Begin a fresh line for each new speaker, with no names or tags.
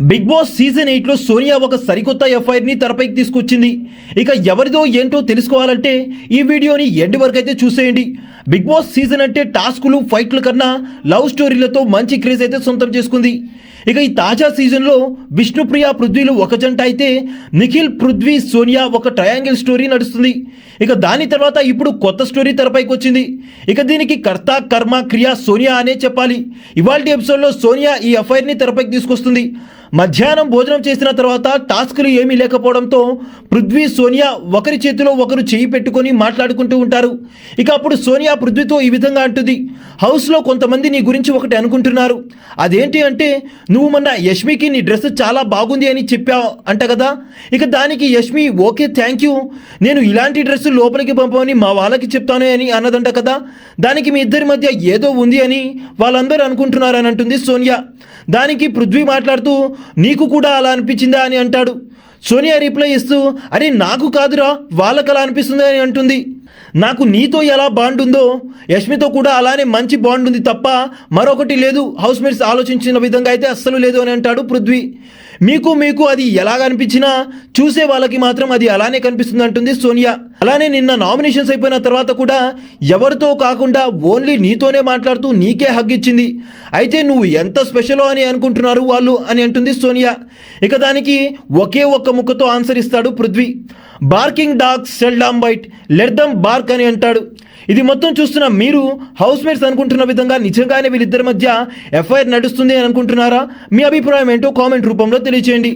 Big boss season ఎయిట్లో సోనియా ఒక సరికొత్త ఎఫ్ఐఆర్ని తెరపైకి తీసుకొచ్చింది. ఇక ఎవరిదో ఏంటో తెలుసుకోవాలంటే ఈ వీడియోని ఎండ్ వరకు అయితే చూసేయండి. బిగ్ బాస్ సీజన్ అంటే టాస్కులు ఫైట్ల కన్నా లవ్ స్టోరీలతో మంచి క్రేజ్ అయితే సొంతం చేసుకుంది. ఇక ఈ తాజా సీజన్లో విష్ణుప్రియ పృథ్వీలు ఒక జంట అయితే నిఖిల్ పృథ్వీ సోనియా ఒక ట్రయాంగిల్ స్టోరీ నడుస్తుంది. ఇక దాని తర్వాత ఇప్పుడు కొత్త స్టోరీ తెరపైకి వచ్చింది. ఇక దీనికి కర్త కర్మ క్రియ సోనియా అనే చెప్పాలి. ఇవాళ ఎపిసోడ్లో సోనియా ఈ ఎఫ్ఐఆర్ని తెరపైకి తీసుకొస్తుంది. మధ్యాహ్నం భోజనం చేసిన తర్వాత టాస్కులు ఏమీ లేకపోవడంతో పృథ్వీ సోనియా ఒకరి చేతిలో ఒకరు చేయి పెట్టుకొని మాట్లాడుకుంటూ ఉంటారు. ఇక అప్పుడు సోనియా పృథ్వీతో ఈ విధంగా అంటుంది. హౌస్లో కొంతమంది నీ గురించి ఒకటి అనుకుంటున్నారు. అదేంటి అంటే నువ్వు మొన్న యష్మికి నీ డ్రెస్ చాలా బాగుంది అని చెప్పావు అంట కదా? ఇక దానికి యష్మి ఓకే థ్యాంక్ యూ. నేను ఇలాంటి డ్రెస్ లోపలికి పంపమని మా వాళ్ళకి చెప్తాను అని అన్నదంట కదా? దానికి మీ ఇద్దరి మధ్య ఏదో ఉంది అని వాళ్ళందరూ అనుకుంటున్నారని అంటుంది సోనియా. దానికి పృథ్వీ మాట్లాడుతూ నీకు కూడా అలా అనిపించిందా అని అంటాడు. సోనియా రిప్లై ఇస్తూ అరే నాకు కాదురా వాళ్ళకి అలా అనిపిస్తుంది అని అంటుంది. నాకు నీతో ఎలా బాండ్ ఉందో యష్మితో కూడా అలానే మంచి బాండ్ ఉంది తప్ప మరొకటి లేదు. హౌస్ మేట్స్ ఆలోచించిన విధంగా అయితే అస్సలు లేదు అని అంటాడు పృథ్వీ. మీకు మీకు అది ఎలా కనిపించినా చూసే వాళ్ళకి మాత్రం అది అలానే కనిపిస్తుంది అంటుంది సోనియా. అలానే నిన్న నామినేషన్స్ అయిపోయిన తర్వాత కూడా ఎవరితో కాకుండా ఓన్లీ నీతోనే మాట్లాడుతూ నీకే హగ్ ఇచ్చింది. అయితే నువ్వు ఎంత స్పెషలో అని అనుకుంటున్నారు వాళ్ళు అని అంటుంది సోనియా. ఇక దానికి ఒకే ఒక్క ముక్కతో ఆన్సర్ ఇస్తాడు Prithvi. Barking dog seldom bite లెడ్దమ్ bark అని అంటాడు. ఇది మొత్తం చూస్తున్న మీరు హౌస్ మేట్స్ అనుకుంటున్న విధంగా నిజంగానే వీళ్ళిద్దరి మధ్య ఎఫ్ఐఆర్ నడుస్తుంది అని అనుకుంటున్నారా? మీ అభిప్రాయం ఏంటో కామెంట్ రూపంలో తెలియచేయండి.